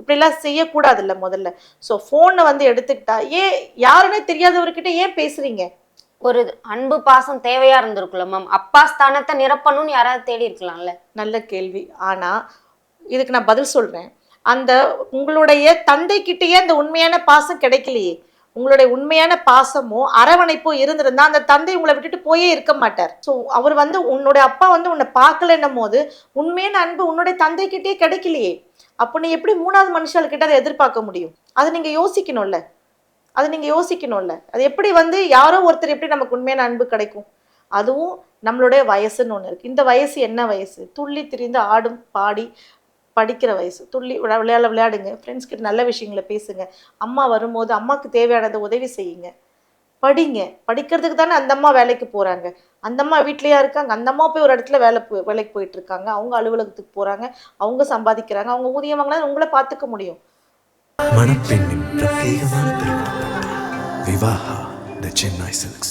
இப்படிலாம் செய்யக்கூடாதுல்ல முதல்ல. ஸோ ஃபோனை வந்து எடுத்துக்கிட்டா ஏன் யாருன்னே தெரியாதவர்கிட்ட ஏன் பேசுறீங்க? ஒரு அன்பு பாசம் தேவையா இருந்திருக்குல்ல மேம் அப்பா ஸ்தானத்தை நிரப்பணும்னு யாராவது தேடி இருக்கலாம்ல? நல்ல கேள்வி. ஆனா இதுக்கு நான் பதில் சொல்றேன். அந்த உங்களுடைய தந்தைக்கிட்டேயே அந்த உண்மையான பாசம் கிடைக்கலையே. உங்களுடைய உண்மையான பாசமோ அரவணைப்போ இருந்திருந்தா அந்த தந்தை உங்களை விட்டுட்டு போயே இருக்க மாட்டார். ஸோ அவர் வந்து உன்னுடைய அப்பா வந்து உன்னை பார்க்கலன்னும் போது உண்மையான அன்பு உன்னுடைய தந்தைக்கிட்டே கிடைக்கலையே. அப்போ நீ எப்படி மூணாவது மனுஷாள்கிட்ட அதை எதிர்பார்க்க முடியும்? அதை நீங்கள் யோசிக்கணும்ல. அது நீங்கள் யோசிக்கணும்ல. அது எப்படி வந்து யாரோ ஒருத்தர் எப்படி நமக்கு உண்மையான அன்பு கிடைக்கும்? அதுவும் நம்மளுடைய வயசுன்னு ஒன்று இருக்குது இந்த வயசு என்ன வயசு? துள்ளி திரிந்து ஆடும் பாடி படிக்கிற வயசு. துள்ளி விளையாட விளையாடுங்க. ஃப்ரெண்ட்ஸ் கிட்ட நல்ல விஷயங்களை பேசுங்க. அம்மா வரும்போது அம்மாவுக்கு தேவையானதை உதவி செய்யுங்க. படிங்க. படிக்கிறதுக்கு தானே அந்த அம்மா வேலைக்கு போகிறாங்க அந்த அம்மா வீட்லேயா இருக்காங்க. அந்த அம்மா போய் ஒரு இடத்துல வேலை போ- வேலைக்கு போயிட்டு இருக்காங்க. அவங்க அலுவலகத்துக்கு போகிறாங்க அவங்க சம்பாதிக்கிறாங்க. அவங்க ஊதியம் வாங்கினா உங்களை பார்த்துக்க முடியும். மணப்பெண்ணின் பிரத்யேகமான திருமணம் விவாஹா த சென்னை சில்க்ஸ்